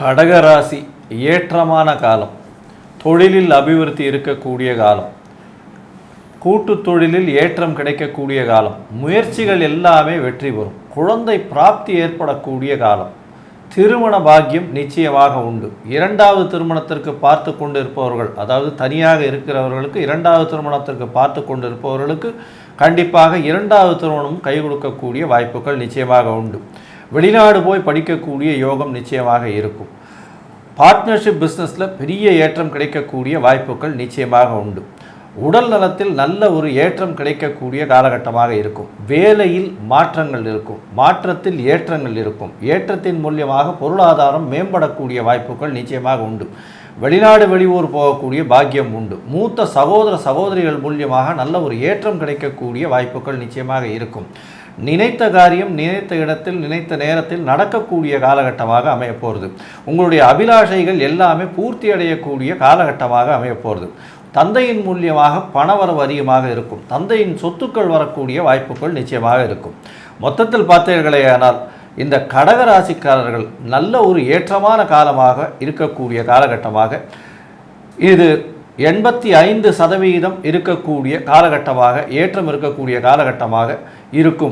கடகராசி ஏற்றமான காலம். தொழிலில் அபிவிருத்தி இருக்கக்கூடிய காலம். கூட்டு தொழிலில் ஏற்றம் கிடைக்கக்கூடிய காலம். முயற்சிகள் எல்லாமே வெற்றி பெறும். குழந்தை பிராப்தி ஏற்படக்கூடிய காலம். திருமண பாக்கியம் நிச்சயமாக உண்டு. இரண்டாவது திருமணத்திற்கு பார்த்து கொண்டு இருப்பவர்கள் அதாவது தனியாக இருக்கிறவர்களுக்கு இரண்டாவது திருமணத்திற்கு பார்த்து கொண்டு இருப்பவர்களுக்கு கண்டிப்பாக இரண்டாவது திருமணம் கை கொடுக்கக்கூடிய வாய்ப்புகள் நிச்சயமாக உண்டு. வெளிநாடு போய் படிக்கக்கூடிய யோகம் நிச்சயமாக இருக்கும். பார்ட்னர்ஷிப் பிஸ்னஸில் பெரிய ஏற்றம் கிடைக்கக்கூடிய வாய்ப்புகள் நிச்சயமாக உண்டு. உடல் நலத்தில் நல்ல ஒரு ஏற்றம் கிடைக்கக்கூடிய காலகட்டமாக இருக்கும். வேலையில் மாற்றங்கள் இருக்கும். மாற்றத்தில் ஏற்றங்கள் இருக்கும். ஏற்றத்தின் மூலியமாக பொருளாதாரம் மேம்படக்கூடிய வாய்ப்புகள் நிச்சயமாக உண்டு. வெளிநாடு வெளியூர் போகக்கூடிய பாக்கியம் உண்டு. மூத்த சகோதர சகோதரிகள் மூலியமாக நல்ல ஒரு ஏற்றம் கிடைக்கக்கூடிய வாய்ப்புகள் நிச்சயமாக இருக்கும். நினைத்த காரியம் நினைத்த இடத்தில் நினைத்த நேரத்தில் நடக்கக்கூடிய காலகட்டமாக அமையப்போகிறது உங்களுடைய அபிலாஷைகள் எல்லாமே பூர்த்தி அடையக்கூடிய காலகட்டமாக அமையப்போகிறது தந்தையின் மூலியமாக பணவரவு அதிகமாக இருக்கும். தந்தையின் சொத்துக்கள் வரக்கூடிய வாய்ப்புகள் நிச்சயமாக இருக்கும். மொத்தத்தில் பார்த்தீர்களே ஆனால் இந்த கடக ராசிக்காரர்கள் நல்ல ஒரு ஏற்றமான காலமாக இருக்கக்கூடிய காலகட்டமாக இது எண்பத்தி ஐந்து சதவீதம் இருக்கக்கூடிய காலகட்டமாக ஏற்றம் இருக்கக்கூடிய காலகட்டமாக இருக்கும்.